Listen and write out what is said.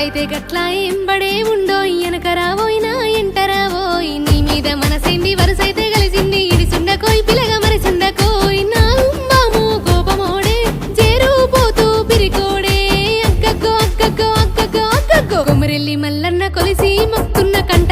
ఎట్లయితే గట్లా ఎంబడే ఉండో ఎనకరావోయినా ఎంటరావోయ్ నీ మీద మనసైంది వరసైతే కలిసింది ఇది ఇడిసుండకోయ్ పిలగ మరిసుండకోయ్ నా ఉమ్మాము కోపమోడే చేరు పోతూ పిరికోడే. అక్కక్కో అక్కక్కో అక్కక్కో అక్కక్కో కొమరెల్లి మల్లన్న కొలిసి మొక్కున్న కంట